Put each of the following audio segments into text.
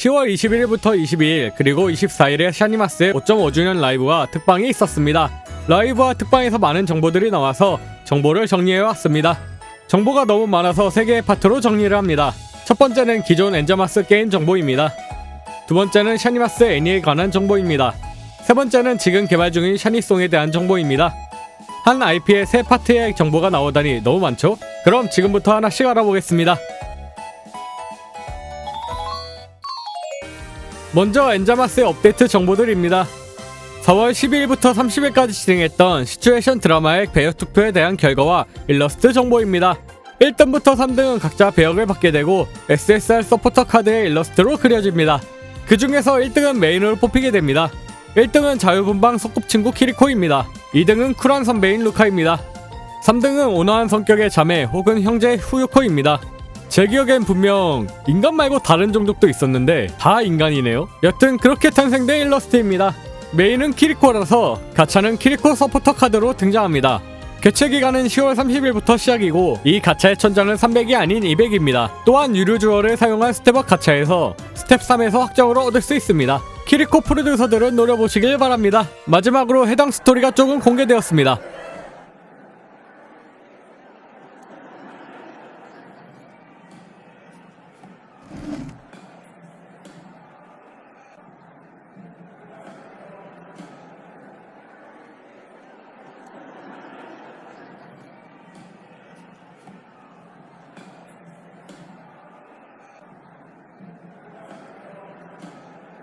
10월 21일부터 22일 그리고 24일에 샤니마스의 5.5주년 라이브와 특방이 있었습니다. 라이브와 특방에서 많은 정보들이 나와서 정보를 정리해 왔습니다. 정보가 너무 많아서 3개의 파트로 정리를 합니다. 첫 번째는 기존 엔저마스 게임 정보입니다. 두 번째는 샤니마스 애니에 관한 정보입니다. 세 번째는 지금 개발 중인 샤니송에 대한 정보입니다. 한 IP의 세 파트의 정보가 나오다니 너무 많죠? 그럼 지금부터 하나씩 알아보겠습니다. 먼저 엔자마스의 업데이트 정보들입니다. 4월 12일부터 30일까지 진행했던 시츄에이션 드라마의 배역 투표에 대한 결과와 일러스트 정보입니다. 1등부터 3등은 각자 배역을 받게 되고 SSR 서포터 카드의 일러스트로 그려집니다. 그 중에서 1등은 메인으로 뽑히게 됩니다. 1등은 자유분방 소꿉친구 키리코입니다. 2등은 쿨한 선배인 루카입니다. 3등은 온화한 성격의 자매 혹은 형제 후유코입니다. 제 기억엔 분명 인간 말고 다른 종족도 있었는데 다 인간이네요. 여튼 그렇게 탄생된 일러스트입니다. 메인은 키리코라서 가차는 키리코 서포터 카드로 등장합니다. 개최 기간은 10월 30일부터 시작이고 이 가차의 천장은 300이 아닌 200입니다. 또한 유료 주얼을 사용한 스텝업 가차에서 스텝 3에서 확정으로 얻을 수 있습니다. 키리코 프로듀서들은 노려보시길 바랍니다. 마지막으로 해당 스토리가 조금 공개되었습니다.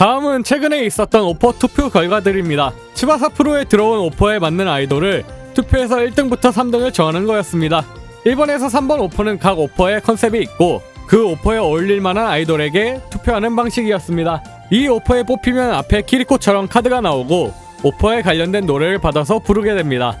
다음은 최근에 있었던 오퍼 투표 결과들입니다. 치바사 프로에 들어온 오퍼에 맞는 아이돌을 투표해서 1등부터 3등을 정하는 거였습니다. 1번에서 3번 오퍼는 각 오퍼의 컨셉이 있고 그 오퍼에 어울릴 만한 아이돌에게 투표하는 방식이었습니다. 이 오퍼에 뽑히면 앞에 키리코처럼 카드가 나오고 오퍼에 관련된 노래를 받아서 부르게 됩니다.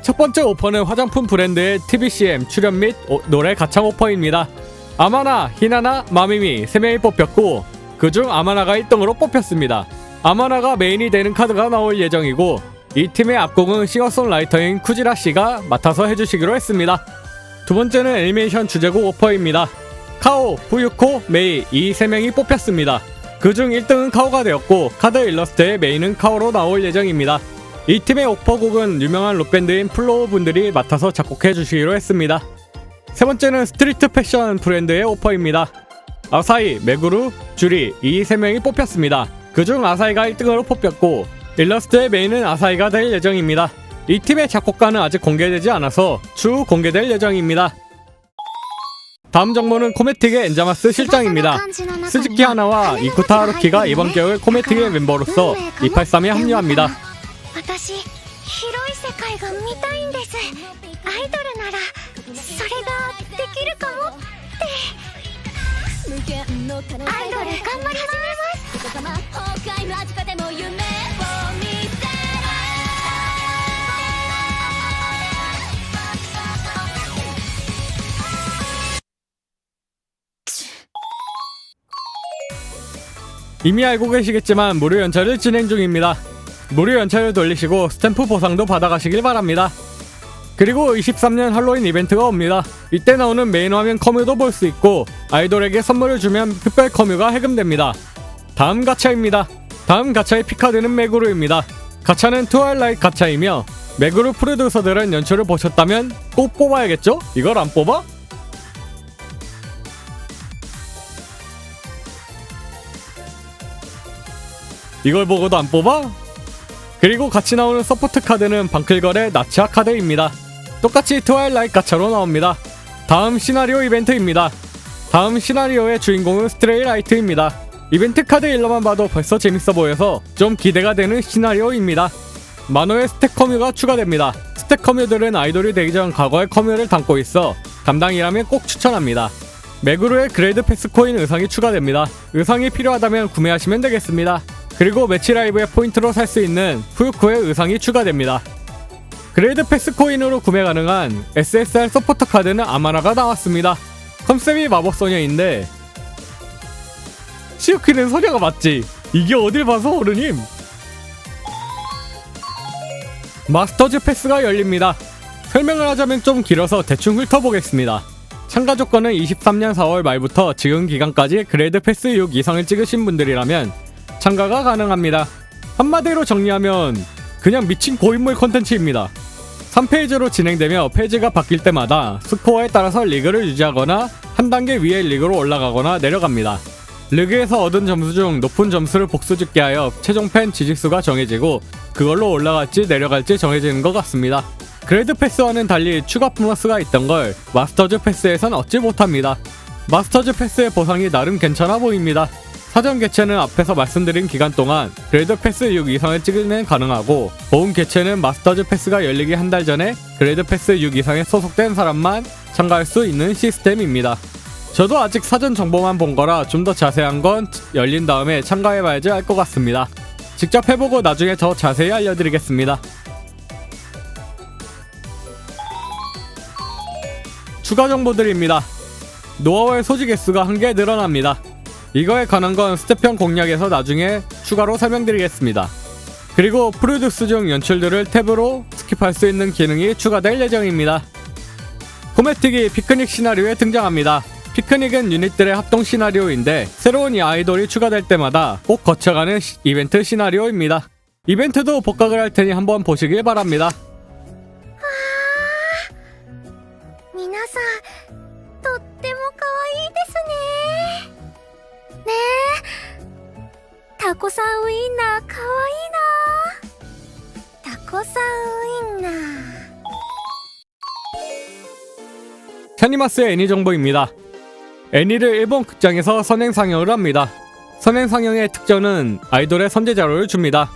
첫 번째 오퍼는 화장품 브랜드의 TBCM 출연 및 오- 노래 가창 오퍼입니다. 아마나, 히나나, 마미미 3명이 뽑혔고 그중 아마나가 1등으로 뽑혔습니다. 아마나가 메인이 되는 카드가 나올 예정이고 이 팀의 앞곡은 싱어송라이터인 쿠지라 씨가 맡아서 해주시기로 했습니다. 두 번째는 애니메이션 주제곡 오퍼입니다. 카오, 후유코, 메이 이 세 명이 뽑혔습니다. 그중 1등은 카오가 되었고 카드 일러스트의 메인은 카오로 나올 예정입니다. 이 팀의 오퍼곡은 유명한 록밴드인 플로우 분들이 맡아서 작곡해 주시기로 했습니다. 세 번째는 스트리트 패션 브랜드의 오퍼입니다. 아사히, 메구루, 주리 이 세 명이 뽑혔습니다. 그중 아사히가 1등으로 뽑혔고 일러스트의 메인은 아사히가 될 예정입니다. 이 팀의 작곡가는 아직 공개되지 않아서 추후 공개될 예정입니다. 다음 정보는 코메틱의 엔자마스 실장입니다. 스즈키 하나와 이쿠타 하루키가 이번 겨울 코메틱의 멤버로서 283에 합류합니다. 私広い世界が見たいんですアイドルならそれができるかもって アイドル頑張り始めます 이미 알고 계시겠지만 무료 연차를 진행 중입니다. 무료 연차를 돌리시고 스탬프 보상도 받아가시길 바랍니다. 그리고 23년 할로윈 이벤트가 옵니다. 이때 나오는 메인 화면 커뮤도 볼 수 있고 아이돌에게 선물을 주면 특별 커뮤가 해금됩니다. 다음 가차입니다. 다음 가차의 피카드는 메구루입니다. 가차는 트와일라이트 가차이며 메구루 프로듀서들은 연출을 보셨다면 꼭 뽑아야겠죠? 이걸 안 뽑아? 이걸 보고도 안 뽑아? 그리고 같이 나오는 서포트 카드는 방클걸의 나치아 카드입니다. 똑같이 트와일라이트 가차로 나옵니다. 다음 시나리오 이벤트입니다. 다음 시나리오의 주인공은 스트레이라이트입니다. 이벤트 카드 일러만 봐도 벌써 재밌어 보여서 좀 기대가 되는 시나리오입니다. 만호의 스택 커뮤가 추가됩니다. 스택 커뮤들은 아이돌이 되기 전 과거의 커뮤를 담고 있어 담당이라면 꼭 추천합니다. 맥으로의 그레이드 패스 코인 의상이 추가됩니다. 의상이 필요하다면 구매하시면 되겠습니다. 그리고 매치 라이브의 포인트로 살 수 있는 후유코의 의상이 추가됩니다. 그레이드 패스 코인으로 구매 가능한 SSR 서포터 카드는 아마나가 나왔습니다. 컨셉이 마법 소녀인데 시오키는 소녀가 맞지? 이게 어딜 봐서 어른임? 마스터즈 패스가 열립니다. 설명을 하자면 좀 길어서 대충 훑어보겠습니다. 참가 조건은 23년 4월 말부터 지금 기간까지 그레이드 패스 6 이상을 찍으신 분들이라면 참가가 가능합니다. 한마디로 정리하면 그냥 미친 고인물 컨텐츠입니다. 3페이지로 진행되며 페이지가 바뀔 때마다 스코어에 따라서 리그를 유지하거나 한 단계 위의 리그로 올라가거나 내려갑니다. 리그에서 얻은 점수 중 높은 점수를 복수짓게 하여 최종 팬 지지수가 정해지고 그걸로 올라갈지 내려갈지 정해지는 것 같습니다. 그레이드 패스와는 달리 추가 보너스가 있던 걸 마스터즈 패스에선 얻지 못합니다. 마스터즈 패스의 보상이 나름 괜찮아 보입니다. 사전 개체는 앞에서 말씀드린 기간 동안 그레이드 패스 6 이상을 찍으면 가능하고 보험 개체는 마스터즈 패스가 열리기 한 달 전에 그레이드 패스 6 이상에 소속된 사람만 참가할 수 있는 시스템입니다. 저도 아직 사전 정보만 본 거라 좀 더 자세한 건 열린 다음에 참가해봐야지 알 것 같습니다. 직접 해보고 나중에 더 자세히 알려드리겠습니다. 추가 정보들입니다. 노아월 소지 개수가 한 개 늘어납니다. 이거에 관한 건 스태편 공략에서 나중에 추가로 설명드리겠습니다. 그리고 프로듀스 중 연출들을 탭으로 스킵할 수 있는 기능이 추가될 예정입니다. 코메틱이 피크닉 시나리오에 등장합니다. 피크닉은 유닛들의 합동 시나리오인데 새로운 이 아이돌이 추가될 때마다 꼭 거쳐가는 시- 이벤트 시나리오입니다. 이벤트도 복각을 할 테니 한번 보시길 바랍니다. タコさんウインナー可愛いなタコさんウインナー 샤니마스의 애니 정보입니다. 애니를 일본 극장에서 선행 상영을 합니다. 선행 상영의 특전은 아이돌의 선제 자료를 줍니다.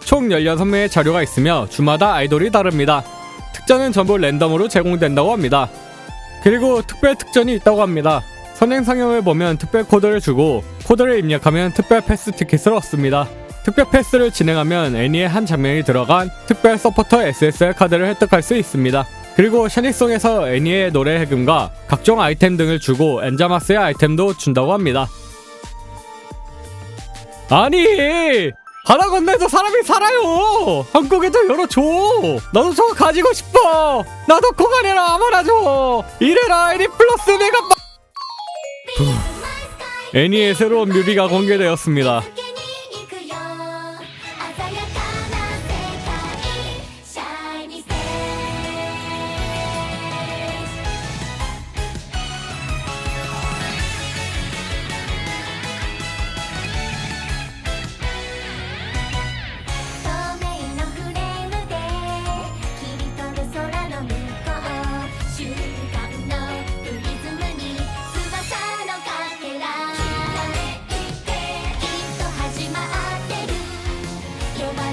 총 16명의 자료가 있으며 주마다 아이돌이 다릅니다. 특전은 전부 랜덤으로 제공된다고 합니다. 그리고 특별 특전이 있다고 합니다. 선행 상영을 보면 특별 코드를 주고 코드를 입력하면 특별 패스 티켓을 얻습니다. 특별 패스를 진행하면 애니의 한 장면이 들어간 특별 서포터 SSR 카드를 획득할 수 있습니다. 그리고 샤니송에서 애니의 노래 해금과 각종 아이템 등을 주고 엔자마스의 아이템도 준다고 합니다. 아니! 하나 건네서 사람이 살아요! 한국에도 열어줘! 나도 저거 가지고 싶어! 나도 코가네라 아마나 줘! 이래라 애니 플러스. 후. 애니의 새로운 뮤비가 공개되었습니다.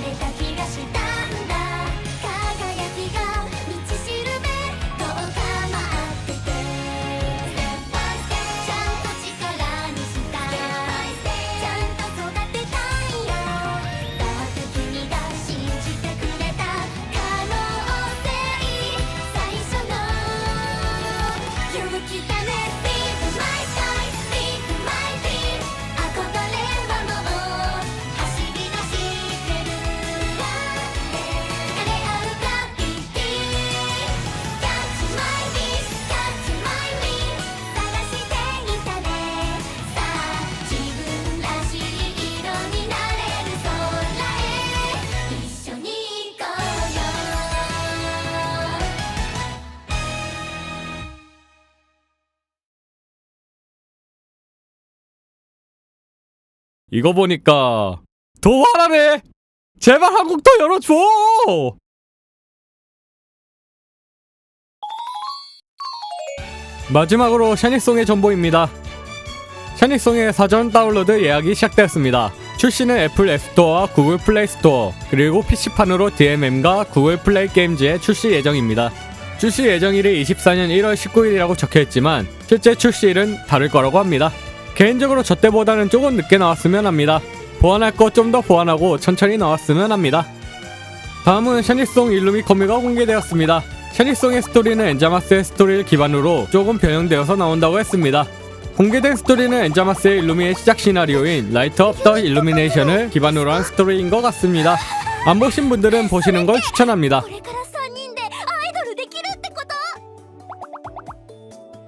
れた気がした 이거 보니까 더 화나네! 제발 한국도 열어줘! 마지막으로 샤니송의 정보입니다. 샤니송의 사전 다운로드 예약이 시작되었습니다. 출시는 애플 앱스토어와 구글 플레이 스토어, 그리고 PC판으로 DMM과 구글 플레이 게임즈에 출시 예정입니다. 출시 예정일이 24년 1월 19일이라고 적혀있지만 실제 출시일은 다를 거라고 합니다. 개인적으로 저 때보다는 조금 늦게 나왔으면 합니다. 보완할 거좀더 보완하고 천천히 나왔으면 합니다. 다음은 샤니송 일루미 커미가 공개되었습니다. 샤니송의 스토리는 엔자마스의 스토리를 기반으로 조금 변형되어서 나온다고 했습니다. 공개된 스토리는 엔자마스의 일루미의 시작 시나리오인 라이트 업 더 일루미네이션을 기반으로 한 스토리인 것 같습니다. 안 보신 분들은 보시는 걸 추천합니다.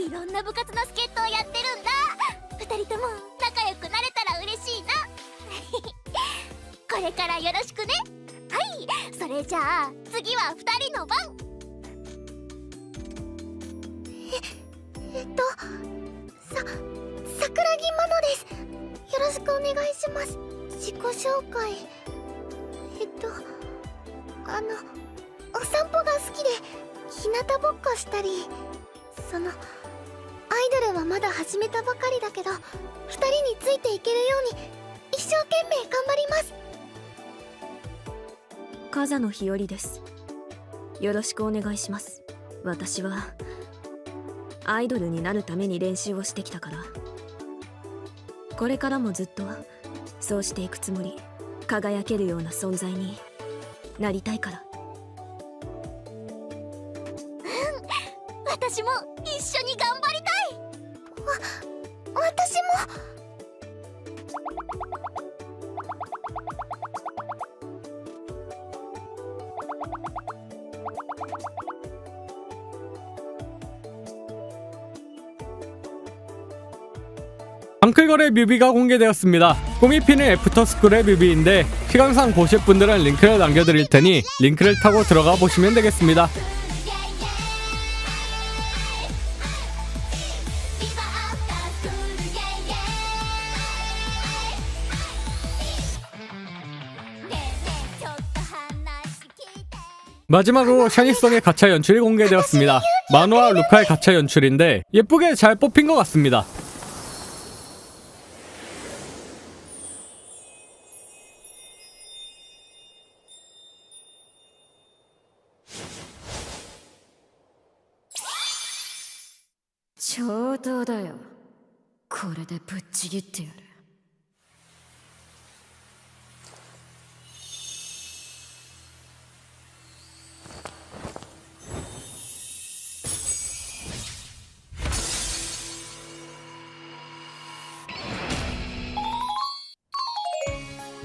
いろんな部活の助っ人をやってるんだ。二人とも仲良くなれたら嬉しいな。これからよろしくね。はい。それじゃあ次は二人の番。ええっとさ桜木マノです。よろしくお願いします。自己紹介。えっとあのお散歩が好きで日向ぼっこしたりそのイドルはまだ始めたばかりだけど2人についていけるように一生懸命頑張ります。風野日和です。よろしくお願いします。私はアイドルになるために練習をしてきたから。これからもずっとそうしていくつもり輝けるような存在になりたいから。 앙클걸의 뮤비가 공개되었습니다. 꿈이 피는 애프터스쿨의 뮤비인데 시간상 보실 분들은 링크를 남겨드릴 테니 링크를 타고 들어가 보시면 되겠습니다. 마지막으로 샤니송의 가차 연출이 공개되었습니다. 만화와 루카의 가차 연출인데 예쁘게 잘 뽑힌 것 같습니다. 上等だよこれでぶっちぎってやる。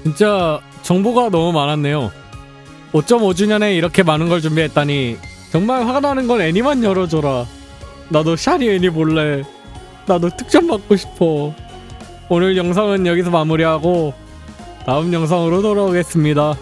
진짜 정보가 너무 많았네요. 5.5주년에 이렇게 많은 걸 준비했다니 정말 화가 나는 건 애니만 열어줘라. 나도 샤리 애니 볼래. 나도 특전 받고 싶어. 오늘 영상은 여기서 마무리하고 다음 영상으로 돌아오겠습니다.